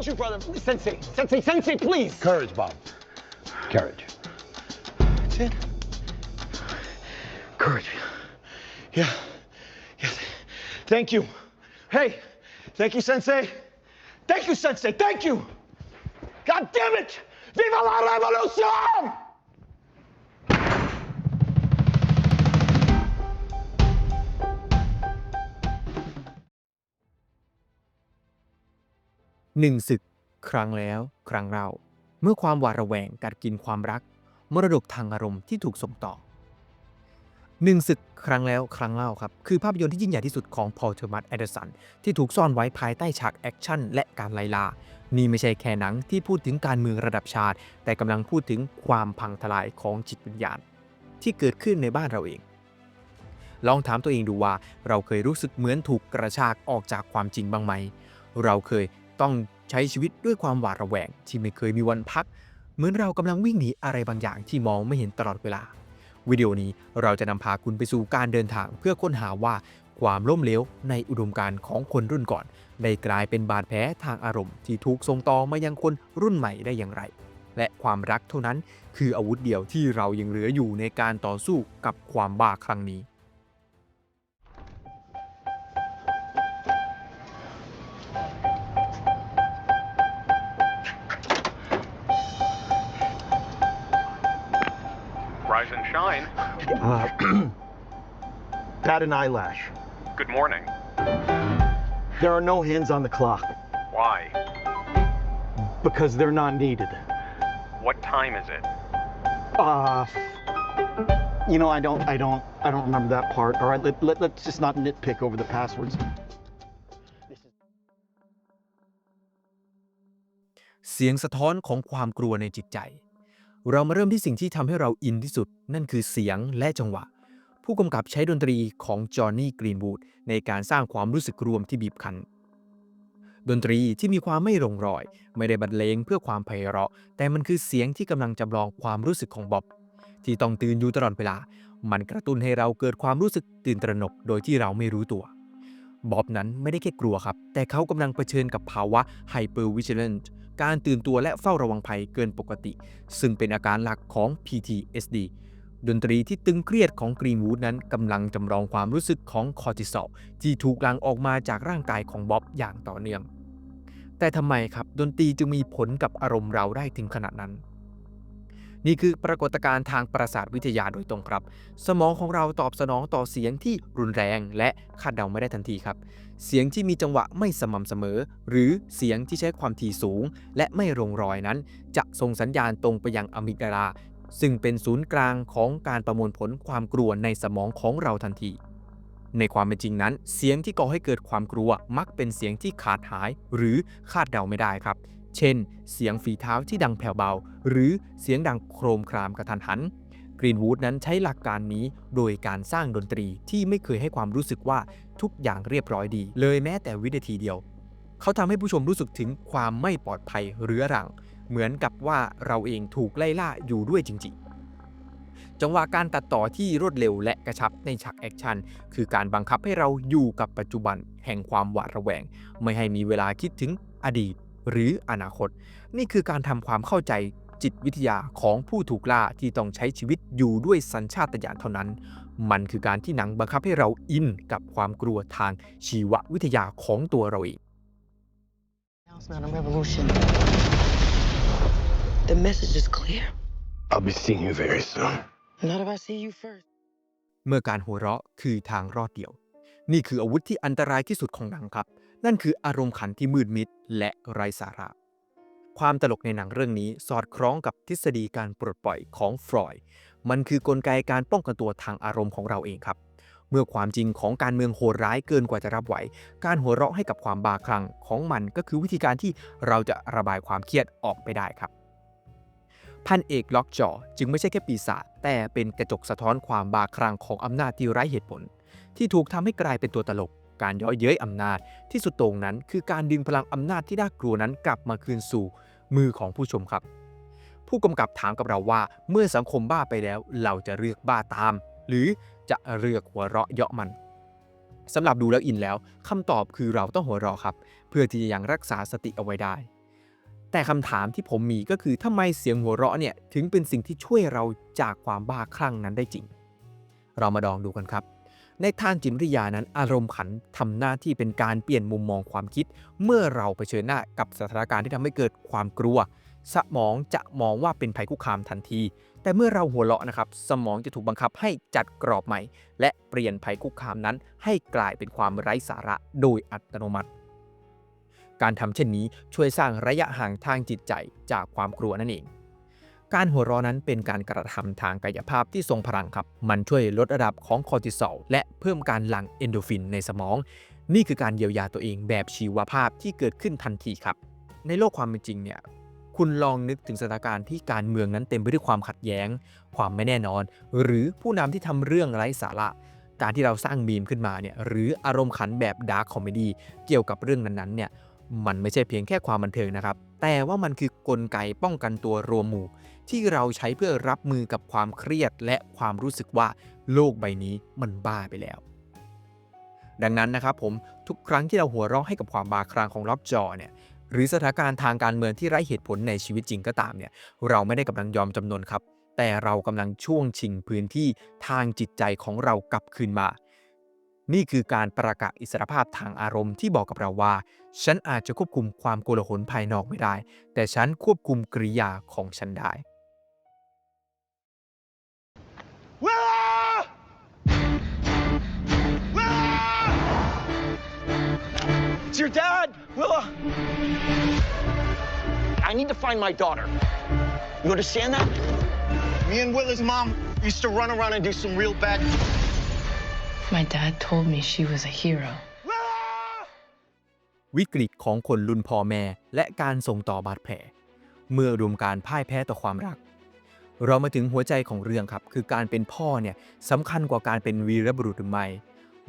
need you, brother. Sensei, sensei, sensei, please. Courage, Bob. Courage. That's it. Courage. Yeah. Yes. Thank you. Hey, thank you, sensei. Thank you, sensei. Thank you. God damn it! Viva la revolution! หนึ่งศึก ครั้งแล้วครั้งเล่าเมื่อความหวาดระแวงกัดกินความรัก มรดกทางอารมณ์ที่ถูกส่งต่อหนึ่งศึกครั้งแล้วครั้งเล่าครับคือภาพยนตร์ที่ยิ่งใหญ่ที่สุดของพอลเทอร์มัสแอดเดอร์สันที่ถูกซ่อนไว้ภายใต้ฉากแอคชั่นและการไล่ล่า นี่ไม่ใช่แค่หนังที่พูดถึงการเมืองระดับชาติ แต่กำลังพูดถึงความพังทลายของจิตวิญญาณ ที่เกิดขึ้นในบ้านเราเอง ลองถามตัวเองดูว่าเราเคยรู้สึกเหมือนถูกกระชากออกจากความจริงบ้างไหม เราเคย ต้องใช้ชีวิตด้วยความหวาดระแวงที่ไม่เคยมีวันพัก เหมือนเรากำลังวิ่งหนีอะไรบางอย่างที่มองไม่เห็นตลอดเวลา วิดีโอนี้เราจะนำพาคุณไปสู่การเดินทางเพื่อค้นหาว่าความล้มเหลวในอุดมการณ์ของคนรุ่นก่อน ได้กลายเป็นบาดแผลทางอารมณ์ ที่ถูกส่งต่อมายังคนรุ่นใหม่ได้อย่างไร และความรักเท่านั้นคืออาวุธเดียวที่เรายังเหลืออยู่ในการต่อสู้กับความบ้าครั้งนี้ shine. Uh, bat an eyelash. Good morning. There are no hands on the clock Why? because they're not needed. What time is it? Uh, you know, I don't, I don't, I don't remember that part. All right, let, let, let's just not nitpick over the passwords. เสียงสะท้อนของความกลัวในจิตใจ เรามาเริ่มที่สิ่งที่ทำให้เราอินที่สุด นั่นคือเสียงและจังหวะ ผู้กำกับใช้ดนตรีของจอห์นนี่กรีนวูดในการสร้างความรู้สึกรวมที่บีบคั้นดนตรีที่มีความไม่ลงรอย ไม่ได้บรรเลงเพื่อความไพเราะ แต่มันคือเสียงที่กำลังจำลองความรู้สึกของบ๊อบ ที่ต้องตื่นอยู่ตลอดเวลา มันกระตุ้นให้เราเกิดความรู้สึกตื่นตระหนกโดยที่เราไม่รู้ตัวบ๊อบนั้นไม่ได้แค่กลัวครับ แต่เขากำลังเผชิญกับภาวะ hypervigilant การตื่นตัวและเฝ้าระวังภัยเกินปกติ ซึ่งเป็นอาการหลักของ PTSD ดนตรีที่ตึงเครียดของกรีนวูดนั้นกำลังจำลองความรู้สึกของคอร์ติซอลที่ถูกหลั่งออกมาจากร่างกายของบ๊อบอย่างต่อเนื่อง แต่ทำไมครับดนตรีจึงมีผลกับอารมณ์เราได้ถึงขนาดนั้น นี่คือปรากฏการณ์ทางประสาทวิทยาโดยตรงครับ สมองของเราตอบสนองต่อเสียงที่รุนแรงและคาดเดาไม่ได้ทันทีครับ เสียงที่มีจังหวะไม่สม่ำเสมอ หรือเสียงที่ใช้ความถี่สูง และไม่ลงรอยนั้น จะส่งสัญญาณตรงไปยังอะมิกดาลาซึ่งเป็นศูนย์กลางของการประมวลผลความกลัวในสมองของเราทันที ในความเป็นจริงนั้น เสียงที่ก่อให้เกิดความกลัวมักเป็นเสียงที่ขาดหาย หรือคาดเดาไม่ได้ครับ เช่น เสียงฝีเท้าที่ดังแผ่วเบา หรือเสียงดังโครมครามกระทันหันกรีนวูดนั้นใช้หลักการนี้โดยการสร้างดนตรีที่ไม่เคยให้ความรู้สึกว่าทุกอย่างเรียบร้อยดี เลยแม้แต่วินาทีเดียว เขาทำให้ผู้ชมรู้สึกถึงความไม่ปลอดภัยเรื้อรัง เหมือนกับว่าเราเองถูกไล่ล่าอยู่ด้วยจริง ๆ จังหวะการตัดต่อที่รวดเร็วและกระชับในฉากแอคชั่นคือการบังคับให้เราอยู่กับปัจจุบันแห่งความหวาดระแวง ไม่ให้มีเวลาคิดถึงอดีต หรืออนาคต นี่คือการทำความเข้าใจจิตวิทยาของผู้ถูกล่าที่ต้องใช้ชีวิตอยู่ด้วยสัญชาตญาณเท่านั้น มันคือการที่หนังบังคับให้เราอินกับความกลัวทางชีววิทยาของตัวเราเอง Announcement on revolution. The message is clear. I'll be seeing you very soon. Not if I see you first. เมื่อการหัวเราะคือทางรอดเดียว นี่คืออาวุธที่อันตรายที่สุดของหนังครับ นั่นคืออารมณ์ขันที่มืดมิดและไร้สาระ ความตลกในหนังเรื่องนี้สอดคล้องกับทฤษฎีการปลดปล่อยของฟรอยด์มันคือกลไกการป้องกันตัวทางอารมณ์ของเราเองครับ เมื่อความจริงของการเมืองโหดร้ายเกินกว่าจะรับไหว การหัวเราะให้กับความบาคลั่งของมันก็คือวิธีการที่เราจะระบายความเครียดออกไปได้ครับพันเอกล็อกจอจึงไม่ใช่แค่ปีศาจแต่เป็นกระจกสะท้อนความบาคลั่งของอำนาจที่ไร้เหตุผล ที่ถูกทำให้กลายเป็นตัวตลก การย่อเย้ยอำนาจที่สุดโต่งนั้น คือการดึงพลังอำนาจที่น่ากลัวนั้นกลับมาคืนสู่มือของผู้ชมครับ ผู้กำกับถามกับเราว่าเมื่อสังคมบ้าไปแล้ว เราจะเลือกบ้าตาม หรือจะเลือกหัวเราะเยาะมันสำหรับดูแล้วอินแล้วคำตอบคือเราต้องหัวเราะครับ เพื่อที่จะยังรักษาสติเอาไว้ได้ แต่คำถามที่ผมมีก็คือทำไมเสียงหัวเราะเนี่ยถึงเป็นสิ่งที่ช่วยเราจากความบ้าคลั่งนั้นได้จริง เรามาลองดูกันครับ ในทางจิตวิทยานั้นอารมณ์ขันทำหน้าที่เป็นการเปลี่ยนมุมมองความคิด เมื่อเราเผชิญหน้ากับสถานการณ์ที่ทำให้เกิดความกลัว สมองจะมองว่าเป็นภัยคุกคามทันที แต่เมื่อเราหัวเราะนะครับ สมองจะถูกบังคับให้จัดกรอบใหม่ และเปลี่ยนภัยคุกคามนั้น ให้กลายเป็นความไร้สาระโดยอัตโนมัติการทำเช่นนี้ช่วยสร้างระยะห่างทางจิตใจจากความกลัวนั่นเอง การหัวเราะนั้นเป็นการกระทำทางกายภาพที่ทรงพลังครับ มันช่วยลดระดับของคอร์ติซอลและเพิ่มการหลั่งเอนโดฟินในสมอง นี่คือการเยียวยาตัวเองแบบชีวภาพที่เกิดขึ้นทันทีครับ ในโลกความเป็นจริงเนี่ยคุณลองนึกถึงสถานการณ์ที่การเมืองนั้นเต็มไปด้วยความขัดแย้ง ความไม่แน่นอน หรือผู้นำที่ทำเรื่องไร้สาระ การที่เราสร้างมีมขึ้นมาเนี่ยหรืออารมณ์ขันแบบดาร์คคอมเมดี้เกี่ยวกับเรื่องนั้นๆเนี่ย มันไม่ใช่เพียงแค่ความบันเทิงนะครับ แต่ว่ามันคือกลไกป้องกันตัวรวมหมู่ ที่เราใช้เพื่อรับมือกับความเครียดและความรู้สึกว่าโลกใบนี้มันบ้าไปแล้ว ดังนั้นนะครับผมทุกครั้งที่เราหัวเราะให้กับความบาคลั่งของล็อบจอเนี่ยหรือสถานการณ์ทางการเมืองที่ไร้เหตุผลในชีวิตจริงก็ตามเนี่ยเราไม่ได้กำลังยอมจำนนครับ แต่เรากำลังช่วงชิงพื้นที่ทางจิตใจของเรากลับคืนมา นี่คือการประกาศอิสรภาพทางอารมณ์ที่บอกกับเราว่า ฉันอาจจะควบคุมความโกลาหลภายนอกไม่ได้ แต่ฉันควบคุมกริยาของฉันได้ Willa! Willa! It's your dad, Willa. I need to find my daughter. You understand that? Me and Willa's mom used to run around and do some real bad. My dad told me she was a hero. วิกฤตของคนรุ่นพ่อแม่ และการส่งต่อบาดแผล เมื่อรวมการพ่ายแพ้ต่อความรัก เรามาถึงหัวใจของเรื่องครับ คือการเป็นพ่อเนี่ยสำคัญกว่าการเป็นวีรบุรุษหรือไม่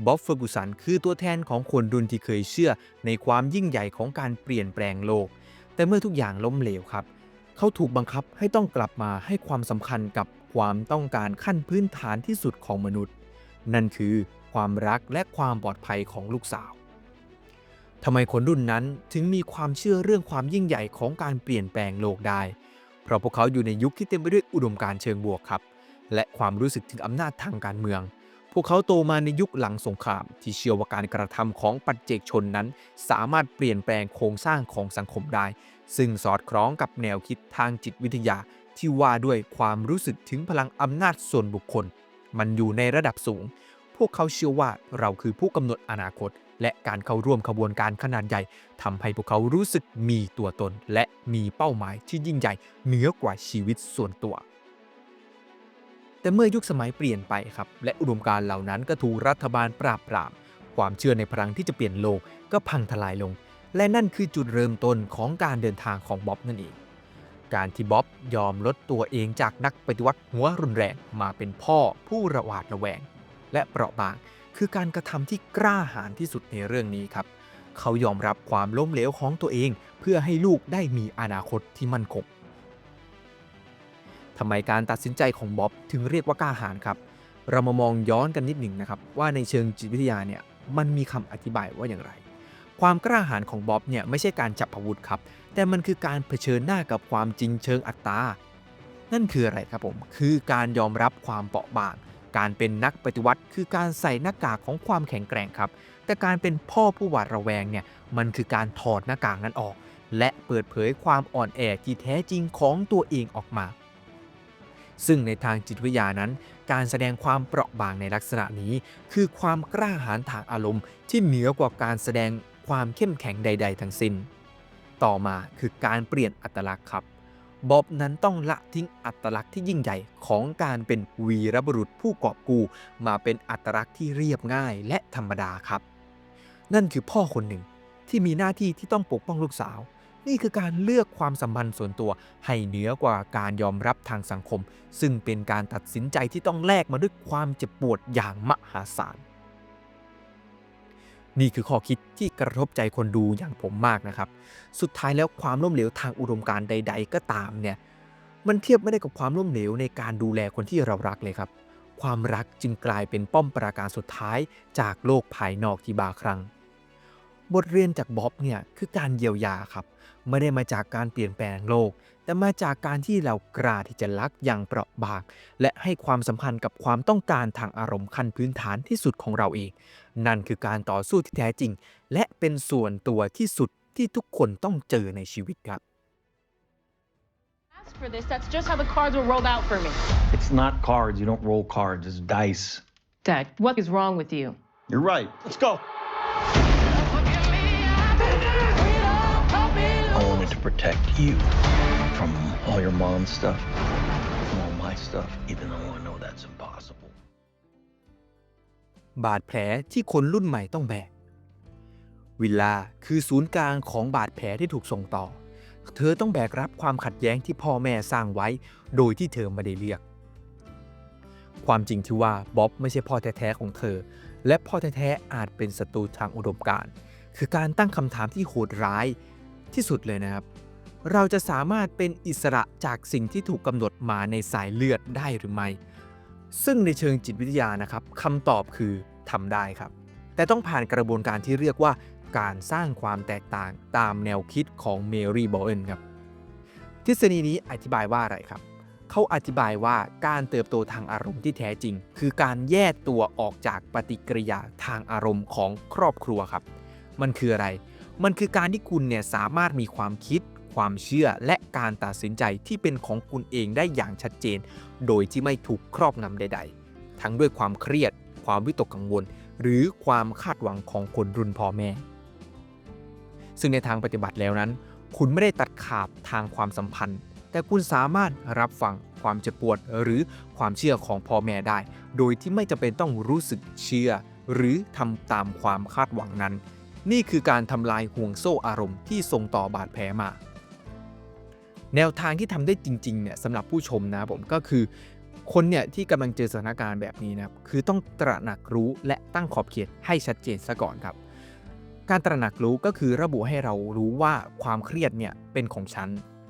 บ๊อบเฟอร์กูสันคือตัวแทนของคนรุ่นที่เคยเชื่อในความยิ่งใหญ่ของการเปลี่ยนแปลงโลก แต่เมื่อทุกอย่างล้มเหลวครับ เขาถูกบังคับให้ต้องกลับมาให้ความสำคัญกับความต้องการขั้นพื้นฐานที่สุดของมนุษย์ นั่นคือความรักและความปลอดภัยของลูกสาวทำไมคนรุ่นนั้นถึงมีความเชื่อเรื่องความยิ่งใหญ่ของการเปลี่ยนแปลงโลกได้ เพราะพวกเขาอยู่ในยุคที่เต็มไปด้วยอุดมการณ์เชิงบวกครับ และความรู้สึกถึงอำนาจทางการเมือง พวกเขาโตมาในยุคหลังสงคราม ที่เชื่อว่าการกระทำของปัจเจกชนนั้น สามารถเปลี่ยนแปลงโครงสร้างของสังคมได้ ซึ่งสอดคล้องกับแนวคิดทางจิตวิทยาที่ว่าด้วยความรู้สึกถึงพลังอำนาจส่วนบุคคล มันอยู่ในระดับสูง พวกเขาเชื่อว่าเราคือผู้กำหนดอนาคต และการเข้าร่วมขบวนการขนาดใหญ่ทำให้พวกเขารู้สึกมีตัวตน และมีเป้าหมายที่ยิ่งใหญ่เหนือกว่าชีวิตส่วนตัวแต่เมื่อยุคสมัยเปลี่ยนไปครับ และอุดมการเหล่านั้นก็ถูกรัฐบาลปราบปราม ความเชื่อในพลังที่จะเปลี่ยนโลกก็พังทลายลง และนั่นคือจุดเริ่มต้นของการเดินทางของบ๊อบนั่นเอง การที่บ๊อบยอมลดตัวเองจากนักปฏิวัติหัวรุนแรงมาเป็นพ่อผู้ระหวาดระแวง และเปราะบางคือการกระทำที่กล้าหาญที่สุดในเรื่องนี้ครับ เขายอมรับความล้มเหลวของตัวเองเพื่อให้ลูกได้มีอนาคตที่มั่นคงทำไมการตัดสินใจของบ๊อบถึงเรียกว่ากล้าหาญครับ เรามามองย้อนกันนิดหนึ่งนะครับ ว่าในเชิงจิตวิทยาเนี่ยมันมีคำอธิบายว่าอย่างไร ความกล้าหาญของบ๊อบเนี่ยไม่ใช่การจับอาวุธครับ แต่มันคือการเผชิญหน้ากับความจริงเชิงอัตตา นั่นคืออะไรครับผม คือการยอมรับความเปราะบาง การเป็นนักปฏิวัติ คือการใส่หน้ากากของความแข็งแกร่งครับ แต่การเป็นพ่อผู้หวาดระแวงเนี่ย มันคือการถอดหน้ากากนั้นออก และเปิดเผยความอ่อนแอที่แท้จริงของตัวเองออกมา ซึ่งในทางจิตวิทยานั้น การแสดงความเปราะบางในลักษณะนี้ คือความกล้าหาญทางอารมณ์ ที่เหนือกว่าการแสดงความเข้มแข็งใด ๆ ทั้งสิ้น ต่อมาคือการเปลี่ยนอัตลักษณ์ครับบ๊อบนั้นต้องละทิ้งอัตลักษณ์ที่ยิ่งใหญ่ของการเป็นวีรบุรุษผู้กอบกู้ มาเป็นอัตลักษณ์ที่เรียบง่ายและธรรมดาครับ นั่นคือพ่อคนหนึ่งที่มีหน้าที่ที่ต้องปกป้องลูกสาว นี่คือการเลือกความสัมพันธ์ส่วนตัว ให้เหนือกว่าการยอมรับทางสังคม ซึ่งเป็นการตัดสินใจที่ต้องแลกมาด้วยความเจ็บปวดอย่างมหาศาล นี่คือข้อคิดที่กระทบใจคนดูอย่างผมมากนะครับ สุดท้ายแล้วความล้มเหลวทางอุดมการใด ๆ ก็ตามเนี่ย มันเทียบไม่ได้กับความล้มเหลวในการดูแลคนที่เรารักเลยครับ ความรักจึงกลายเป็นป้อมปราการสุดท้ายจากโลกภายนอกที่บาครั้ง บทเรียนจากบ๊อบเนี่ยคือการเยียวยาครับ ไม่ได้มาจากการเปลี่ยนแปลงโลก แต่มาจากการที่เรากล้าที่จะรักอย่างเปราะบาง และให้ความสำคัญกับความต้องการทางอารมณ์ขั้นพื้นฐานที่สุดของเราเอง นั่นคือการต่อสู้ที่แท้จริง และเป็นส่วนตัวที่สุดที่ทุกคนต้องเจอในชีวิตครับ asked for this. That's just how the cards were rolled out for me. It's not cards. You don't roll cards. It's dice. Dad, what is wrong with you? You're right. Let's go. Protect you from all your mom's stuff, from all my stuff, even though I know that's impossible. บาดแผลที่คนรุ่นใหม่ต้องแบก วิลล่าคือศูนย์กลางของบาดแผลที่ถูกส่งต่อ เธอต้องแบกรับความขัดแย้งที่พ่อแม่สร้างไว้ โดยที่เธอไม่ได้เลือก ความจริงที่ว่าบ๊อบไม่ใช่พ่อแท้ๆของเธอ และพ่อแท้ๆอาจเป็นศัตรูทางอุดมการณ์ คือการตั้งคำถามที่โหดร้าย ที่สุดเลยนะครับ เราจะสามารถเป็นอิสระจากสิ่งที่ถูกกำหนดมาในสายเลือดได้หรือไม่ ซึ่งในเชิงจิตวิทยานะครับคำตอบคือทำได้ครับ แต่ต้องผ่านกระบวนการที่เรียกว่าการสร้างความแตกต่างตามแนวคิดของเมรี่บอเอนครับ ทฤษฎีนี้อธิบายว่าอะไรครับ เขาอธิบายว่าการเติบโตทางอารมณ์ที่แท้จริง คือการแยกตัวออกจากปฏิกิริยาทางอารมณ์ของครอบครัวครับ มันคืออะไร มันคือการที่คุณเนี่ยสามารถมีความคิด ความเชื่อและการตัดสินใจที่เป็นของคุณเองได้อย่างชัดเจน โดยที่ไม่ถูกครอบงำใด ๆ ทั้งด้วยความเครียด ความวิตกกังวล หรือความคาดหวังของคนรุ่นพ่อแม่ ซึ่งในทางปฏิบัติแล้วนั้น คุณไม่ได้ตัดขาดทางความสัมพันธ์ แต่คุณสามารถรับฟังความเจ็บปวดหรือความเชื่อของพ่อแม่ได้ โดยที่ไม่จำเป็นต้องรู้สึกเชื่อ หรือทำตามความคาดหวังนั้น นี่คือการทำลายห่วงโซ่อารมณ์ที่ส่งต่อบาดแผลมา แนวทางที่ทำได้จริงๆเนี่ยสำหรับผู้ชมนะผมก็คือคนเนี่ยที่กำลังเจอสถานการณ์แบบนี้นะครับคือต้องตระหนักรู้และตั้งขอบเขตให้ชัดเจนซะก่อนครับ การตระหนักรู้ก็คือระบุให้เรารู้ว่าความเครียดเนี่ยเป็นของฉัน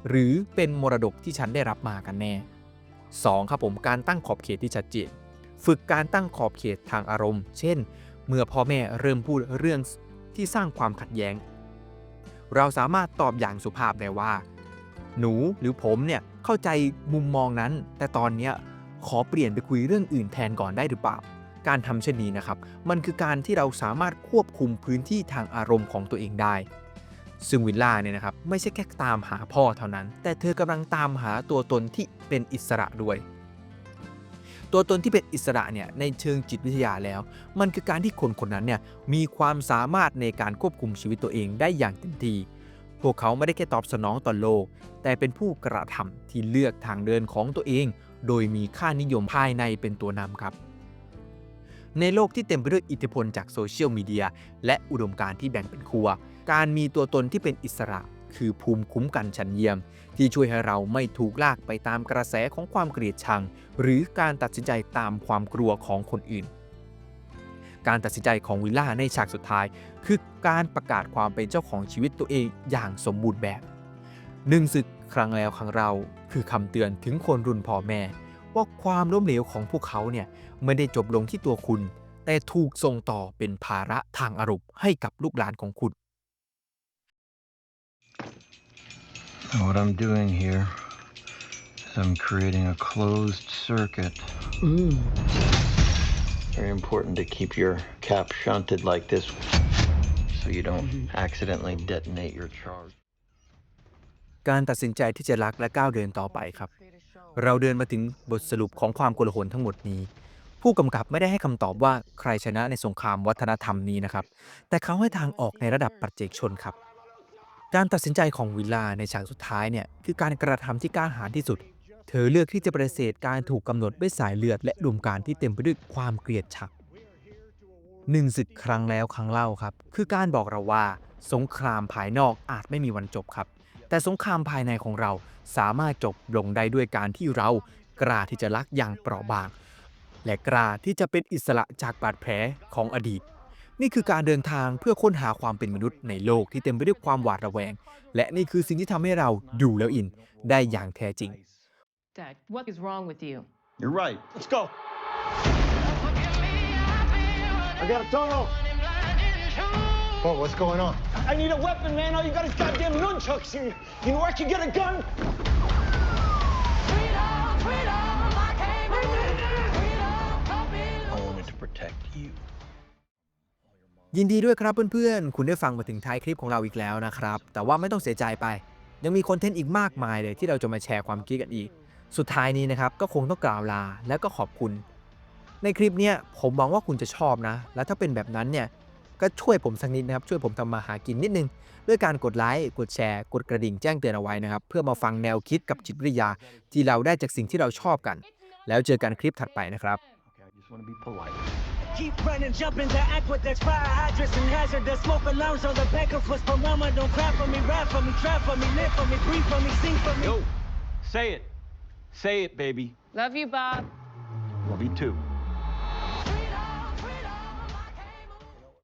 หรือเป็นมรดกที่ฉันได้รับมากันแน่ 2. ครับผมการตั้งขอบเขตที่ชัดเจน ฝึกการตั้งขอบเขตทางอารมณ์ เช่น เมื่อพ่อแม่เริ่มพูดเรื่อง ที่สร้างความขัดแย้ง เราสามารถตอบอย่างสุภาพได้ว่า หนูหรือผมเนี่ยเข้าใจมุมมองนั้น แต่ตอนเนี้ยขอเปลี่ยนไปคุยเรื่องอื่นแทนก่อนได้หรือเปล่า การทำเช่นนี้นะครับ มันคือการที่เราสามารถควบคุมพื้นที่ทางอารมณ์ของตัวเองได้ ซึ่งวิลล่าเนี่ยนะครับไม่ใช่แค่ตามหาพ่อเท่านั้น แต่เธอกำลังตามหาตัวตนที่เป็นอิสระด้วย ตัวตนที่เป็นอิสระเนี่ยในเชิงจิตวิทยาแล้ว มันคือการที่คนคนนั้นเนี่ยมีความสามารถในการควบคุมชีวิตตัวเองได้อย่างเต็มที่พวกเขาไม่ได้แค่ตอบสนองต่อโลก แต่เป็นผู้กระทำที่เลือกทางเดินของตัวเอง โดยมีค่านิยมภายในเป็นตัวนำครับ ในโลกที่เต็มไปด้วยอิทธิพลจากโซเชียลมีเดียและอุดมการณ์ที่แบ่งเป็นครัว การมีตัวตนที่เป็นอิสระ คือภูมิคุ้มกันชั้นเยี่ยม ที่ช่วยให้เราไม่ถูกลากไปตามกระแสของความเกลียดชัง หรือการตัดสินใจตามความกลัวของคนอื่น การตัดสินใจของวิลล่าในฉากสุดท้าย คือการประกาศความเป็นเจ้าของชีวิตตัวเองอย่างสมบูรณ์แบบหนึ่งศึกครั้งแล้วครั้งเราคือคำเตือนถึงคนรุ่นพ่อแม่ ว่าความล้มเหลวของพวกเขาเนี่ยไม่ได้จบลงที่ตัวคุณ แต่ถูกส่งต่อเป็นภาระทางอารมณ์ให้กับลูกหลานของคุณ What I'm doing here is I'm creating a closed circuit. Very important to keep your cap shunted like this so you don't accidentally detonate your charge. การตัดสินใจที่จะรักและก้าวเดินต่อไปครับ เราเดินมาถึงบทสรุปของความโกลาหลทั้งหมดนี้ ผู้กำกับไม่ได้ให้คำตอบว่าใครชนะในสงครามวัฒนธรรมนี้นะครับ แต่เขาให้ทางออกในระดับปัจเจกชนครับ การตัดสินใจของวิลลาในฉากสุดท้ายเนี่ยคือการกระทำที่กล้าหาญที่สุด เธอเลือกที่จะปฏิเสธการถูกกำหนดด้วยสายเลือดและอุมการที่เต็มไปด้วยความเกลียดชังหนึ่งศึกครั้งแล้วครั้งเล่าครับ คือการบอกเราว่า สงครามภายนอกอาจไม่มีวันจบครับ แต่สงครามภายในของเราสามารถจบลงได้ด้วยการที่เรากล้าที่จะรักอย่างเปราะบาง และกล้าที่จะเป็นอิสระจากบาดแผลของอดีต นี่คือการเดินทางเพื่อค้นหาความเป็นมนุษย์ในโลกที่เต็มไปด้วยความหวาดระแวง และนี่คือสิ่งที่ทำให้เราดูแล้วอินได้อย่างแท้จริง Dad, what is wrong with you? You're right. Let's go. I got a tunnel. Whoa, what's going on? I need a weapon, man. All you got is goddamn nunchucks. You, you know where I can get a gun? I wanted to protect you. ยินดีด้วยครับเพื่อนๆ คุณได้ฟังมาถึงท้ายคลิปของเราอีกแล้วนะครับ แต่ว่าไม่ต้องเสียใจไป ยังมีคอนเทนต์อีกมากมายเลยที่เราจะมาแชร์ความคิดกันอีก สุดท้ายนี้นะครับก็คงต้องกล่าวลาแล้วก็ขอบคุณ ในคลิปเนี้ยผมหวังว่าคุณจะชอบนะ แล้วถ้าเป็นแบบนั้นเนี่ยก็ช่วยผมสักนิดนะครับ ช่วยผมทำมาหากินนิดนึง ด้วยการกดไลค์กดแชร์ กดกระดิ่งแจ้งเตือนเอาไว้นะครับ เพื่อมาฟังแนวคิดกับจิตวิทยา ที่เราได้จากสิ่งที่เราชอบกัน แล้วเจอกันคลิปถัดไปนะครับ Okay, I just want to be polite. Keep running, jumping the aqueducts, fire hydrants and hazardous smoke alarms on the back of us. But mama, don't cry for me, rap for me, try for me, live for me, breathe for me, sing for me. Yo, say it. Say it, baby. Love you, Bob. Love you too.